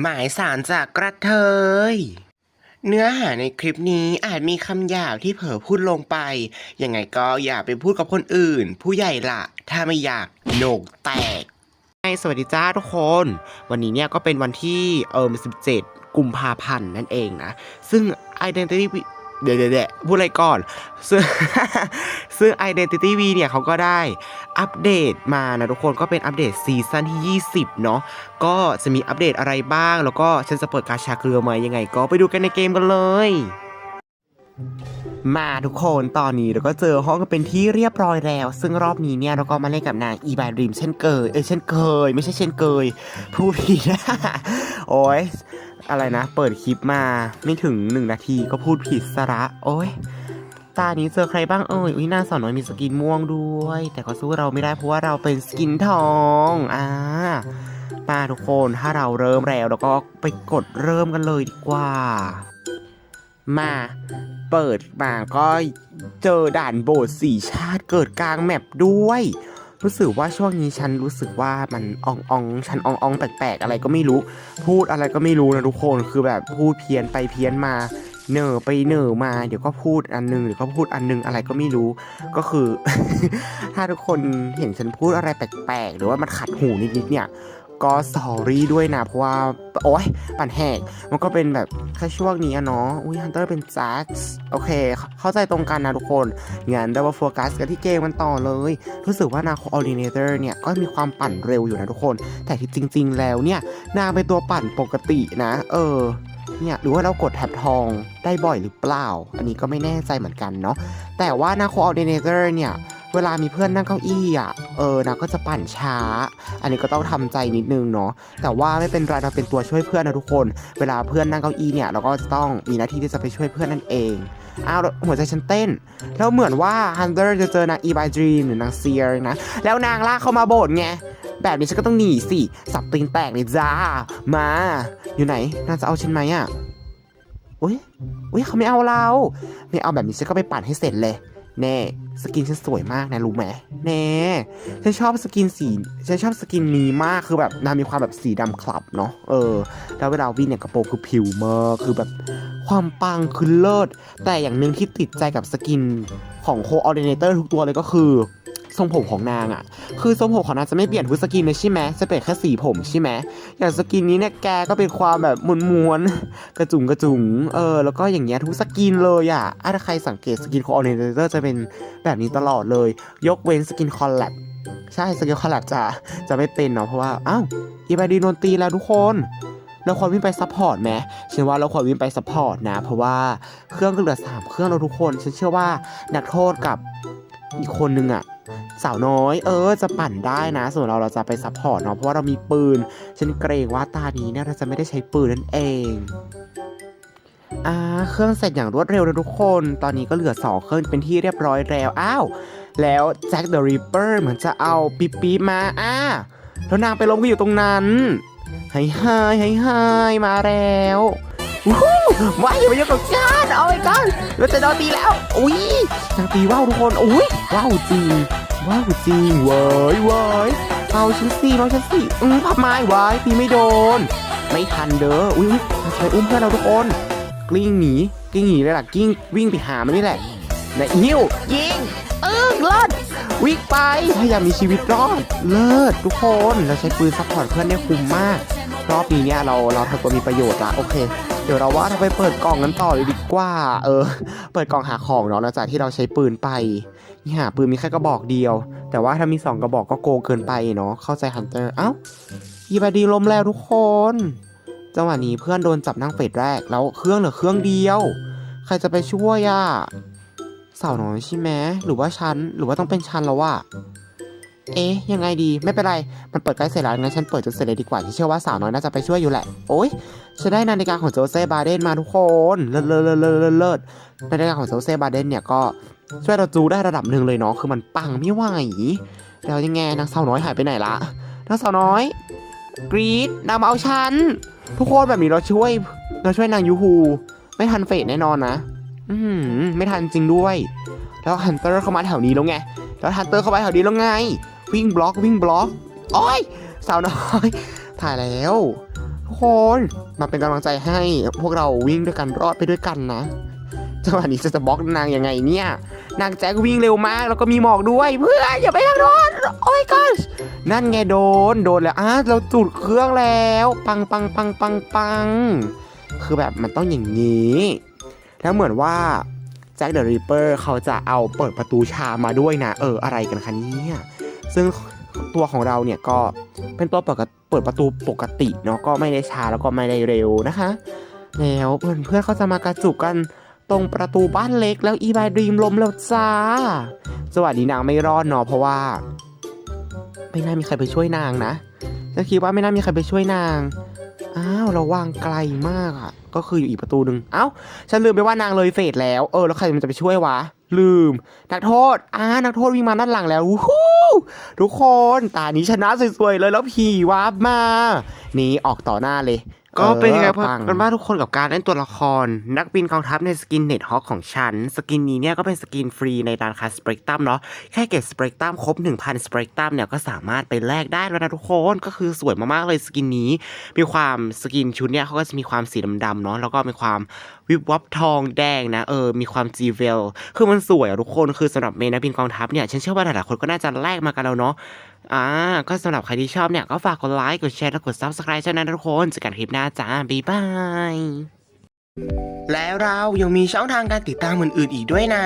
หมายสารจากกระเทย เนื้อหาในคลิปนี้อาจมีคำหยาบที่เผลอพูดลงไป ยังไงก็อย่าไปพูดกับคนอื่น ผู้ใหญ่ละถ้าไม่อยากโหนกแตกสวัสดีจ้าทุกคน วันนี้เนี่ยก็เป็นวันที่เอิม17 กุมภาพันธ์นั่นเองนะ ซึ่ง Identity เดี๋ยวเดี๋ยวเดี๋ยวพูดอะไรก่อน ซึ่งซึ่ง Identity V เนี่ยเขาก็ได้อัปเดตมานะทุกคนก็เป็นอัปเดตซีซั่นที่ 20 เนาะก็จะมีอัปเดตอะไรบ้าง แล้วก็ฉันจะเปิดกาชาเกลือมายังไง ก็ไปดูกันในเกมกันเลย มาทุกคนตอนนี้เราก็เจอห้องกันเป็นที่เรียบร้อยแล้ว ซึ่งรอบนี้เนี่ยเราก็มาเล่นกับนางอีบายริมเช่นเคยเอ้ยเช่นเคย ไม่ใช่เช่นเคยพูดผิดโอ้ย อะไรนะ เปิดคลิปมาไม่ถึงหนึ่งนาทีก็พูดผิดสระโอ้ยตานี้เจอใครบ้างเอ่ยอุ้ยหน้าสาวน้อยมีสกินม่วงด้วย แต่ก็สู้เราไม่ได้เพราะว่าเราเป็นสกินทองอ่ามาทุกคนถ้าเราเริ่มแล้วเราก็ไปกดเริ่มกันเลยดีกว่า มาเปิดมาก็เจอด่านโบสถ์สีชาติเกิดกลางแมปด้วย รู้สึกว่าช่วงนี้ฉันรู้สึกว่ามันอองอองฉันอองอองแปลกๆอะไรก็ไม่รู้ พูดอะไรก็ไม่รู้นะทุกคนคือแบบพูดเพี้ยนไปเพี้ยนมาเน่อไปเน่อมาเดี๋ยวก็พูดอันหนึงเดี๋ยวก็พูดอันหนึงอะไรก็ไม่รู้ก็คือ ถ้าทุกคนเห็นฉันพูดอะไรแปลกๆ หรือว่ามันขัดหูนิดๆเนี่ย ก็สอรี่ด้วยนะ เพราะว่า โอ๊ยปั่นแหก มันก็เป็นแบบแค่ช่วงนี้อะเนาะ อุ้ยฮันเตอร์เป็นแจ็คโอเค เข้าใจตรงกันนะทุกคนงั้นเรามาโฟกัสกันที่เกมมันต่อเลย รู้สึกว่านาโคออ r ิเนเตอร์เนี่ย ก็มีความปั่นเร็วอยู่นะทุกคน แต่ที่จริง ๆ แล้วเนี่ย นางเป็นตัวปั่นปกตินะ เออเนี่ยหรือว่าเรากดแท็บทองได้บ่อยหรือเปล่า อันนี้ก็ไม่แน่ใจเหมือนกันเนาะแต่ว่านาโคออ r ิเนเตอร์เนี่ย เวลามีเพื่อนนั่งเก้าอี้อะ เออนางก็จะปั่นช้า อันนี้ก็ต้องทำใจนิดนึงเนาะ แต่ว่าไม่เป็นไรเราเป็นตัวช่วยเพื่อนนะทุกคน เวลาเพื่อนนั่งเก้าอี้เนี่ยเราก็จะต้องมีหน้าที่ที่จะไปช่วยเพื่อนนั่นเอง อ้าวหัวใจฉันเต้น แล้วเหมือนว่าฮันเตอร์จะเจอนางอีบายดรีมหรือนางเซียร์นะ แล้วนางลากเข้ามาโบสไง แบบนี้ฉันก็ต้องหนีสิ สับตีนแตกเลยจ้า มา อยู่ไหน น่าจะเอาฉันไหมอะอุ้ยอุ้ยเขาไม่เอาเรา ไม่เอาแบบนี้ฉันก็ไปปั่นให้เสร็จเลย แน่สกินฉันสวยมากนะรู้ไหมแน่ฉันชอบสกินสีฉันชอบสกินนี้มากคือแบบนางมีความแบบสีดำคลับเนาะเออแล้วเวลาวิ่งเนี่ยกระโปรงคือผิวมากคือแบบความปังคือเลิศแต่อย่างหนึ่งที่ติดใจกับสกินของโคออเดเนเตอร์ทุกตัวเลยก็คือ ทรงผมของนางอะ่ะ คือทรงผมของนางจะไม่เปลี่ยนทุกสกินเลยใช่ไหมจะเปลี่ยนแค่สีผมใช่ไหมอย่างสกินนี้เนี่ยแกก็เป็นความแบบม้วนๆกระจุงกระจุงเออแล้วก็อย่างเงี้ยทุกสกินเลยอะอะถ้าใครสังเกตสกินของออเรนเตอร์จะเป็นแบบนี้ตลอดเลย ยกเว้นสกินคอลแลบใช่สกินคอลแลบจะจะไม่เป็นเนาะเพราะว่าอ้าวอีบาดีโดนตีแล้วทุกคนเราควรวิ่งไปซัพพอร์ตไหมฉันว่าเราควรวิ่งไปซัพพอร์ตนะ เพราะว่าเครื่องก็เหลือสามเครื่องแล้วทุกคน ฉันเชื่อว่านักโทษกับ อีกคนนึงอะสาวน้อยเออจะปั่นได้นะ ส่วนเราเราจะไปซัพพอร์ตเนาะเพราะว่าเรามีปืน ฉันเกรงว่าตานี้เนี่ยเราจะไม่ได้ใช้ปืนนั่นเองอ่าเครื่องเสร็จอย่างรวดเร็วเลยทุกคน ตอนนี้ก็เหลือสองเครื่องเป็นที่เรียบร้อยแล้วอ้าวแล้วแจ็คเดอะริปเปอร์เหมือนจะเอาปีปีมาอ่าแล้วนางไปล้มก็อยู่ตรงนั้นไฮไฮไฮไฮมาแล้ววู้ฮู้ว้ายอย่ามายุ่งกับฉันโอ้ย เราจะโดนตีแล้วอุ้ยนางตีว่าวทุกคนอุ้ยว้าวจริงว้าวจริงเว้ยเว้ยเอาชั้นสี่เอาชั้นสี่อืมพับไม้ไว้ตีไม่โดน ไม่ทันเด้ออุ้ยอุ๊ยใครอุ้มเพื่อนเราทุกคน กลิ้งหนีกลิ้งหนีเลยล่ะกลิ้งวิ่งไปหามันนี่แหละนายหิวยิง เออเลิศวิ่งไปพยายามมีชีวิตรอด เลิศทุกคนเราใช้ปืนซัพพอร์ตเพื่อนได้คุ้มมาก รอบนี้เนี่ยเราเราทำตัวมีประโยชน์ละโอเค เดี๋ยวเราว่าเราไปเปิดกล่องกันต่อเลยดีกว่า เออ เปิดกล่องหาของเนาะหลังจากที่เราใช้ปืนไปนี่หาปืนมีแค่กระบอกเดียว แต่ว่าถ้ามีสองกระบอกก็โกงเกินไปเนาะเข้าใจฮันเตอร์เอ้ายีบาดีล้มแล้วทุกคนจังหวะนี้เพื่อนโดนจับนั่งเฟสแรกแล้วเครื่องเหลือเครื่องเดียว ใครจะไปช่วยอะ สาวน้อยใช่ไหมหรือว่าฉันหรือว่าต้องเป็นฉันแล้ววะเอ๊ะยังไงดีไม่เป็นไร มันเปิดใกล้เสร็จแล้วงั้นฉันเปิดจนเสร็จเลยดีกว่าที่เชื่อว่าสาวน้อยน่าจะไปช่วยอยู่แหละ โอ๊ยฉันได้นาฬิกาของโจเซ่บาเดนมาทุกคนเลิศเลิศเลิศเลิศเลิศนาฬิกาของโจเซ่บาเดนเนี่ยก็ช่วยเราจูได้ระดับหนึ่งเลยเนาะคือมันปังไม่ไหวแล้วยังไงนางสาวน้อยหายไปไหนละนางสาวน้อยกรีดนางมาเอาฉันทุกคนแบบนี้เราช่วยเราช่วยนางยูฮูไม่ทันเฟสแน่นอนนะ อืมไม่ทันจริงด้วย แล้วฮันเตอร์เข้ามาแถวนี้แล้วไง แล้วฮันเตอร์เข้ามาแถวนี้แล้วไง วิ่งบล็อกวิ่งบล็อกโอ้ยสาวน้อยถ่ายแล้วทุกคนมาเป็นกำลังใจให้พวกเราวิ่งด้วยกันรอดไปด้วยกันนะจังหวะนี้จะจะบล็อกนางยังไงเนี่ย นางแจ็ควิ่งเร็วมากแล้วก็มีหมอกด้วยเพื่อนอย่าไปทางโน้นโอ้ยก็นั่นไงโดนโดนแล้วอะเราจุดเครื่องแล้ว ปังปังปังปังปังคือแบบมันต้องอย่างนี้ แล้วเหมือนว่าแจ็คเดอะริปเปอร์เขาจะเอาเปิดประตูชามาด้วยนะ เอออะไรกันคะเนี่ยซึ่งตัวของเราเนี่ยก็เป็นตัวเปิดเปิดประตูปกติเนาะก็ไม่ได้ชาแล้วก็ไม่ได้เร็วนะคะ แล้วเพื่อนเพื่อนเขาจะมากระจุกกันตรงประตูบ้านเล็กแล้วอีบายดรีมล้มแล้วจ้าสวัสดีนางไม่รอดเนาะเพราะว่า ไม่น่ามีใครไปช่วยนางนะฉันคิดว่าไม่น่ามีใครไปช่วยนางอ้าวเราวางไกลมากอะ ก็คืออยู่อีกประตูหนึ่งเอ้า ฉันลืมไปว่านางเลยเฟสแล้ว เออ แล้วใครมันจะไปช่วยวะ ลืม นักโทษ อ่า นักโทษวิ่งมาด้านหลังแล้ววู้ฮู้ทุกคน ตานี้ชนะสวยๆเลยแล้วผีวาร์ปมา นี่ออกต่อหน้าเลย ก็เป็นยังไงเออพักันบ้างทุกคนกับการเล่นตัวละคร นักบินกองทัพในสกินเน็ตฮอคของฉัน สกินนี้เนี่ยก็เป็นสกินฟรีในร้านค้าสเปกตัมเนาะแค่เก็บสเปกตัมครบ 1,000สเปกตัมเนี่ยก็สามารถไปแลกได้แล้วนะทุกคนก็คือสวยมากๆเลยสกินนี้ มีความสกินชุดเนี่ยเขาก็จะมีความสีดำๆเนาะแล้วก็มีความวิบวับทองแดงนะเออมีความจีเวลคือมันสวยอะทุกคนคือสำหรับเมนนักบินกองทัพเนี่ยฉันเชื่อว่าหลายๆคนก็น่าจะแลกมากันแล้วเนาะ อ่า ก็สำหรับใครที่ชอบเนี่ย ก็ฝากกดไลค์ กดแชร์ และกด subscribe ช่องนั้นทุกคนเจอกันคลิปหน้าจ้า บ๊ายบาย แล้วเรายังมีช่องทางการติดตามอื่นๆอีกด้วยนะ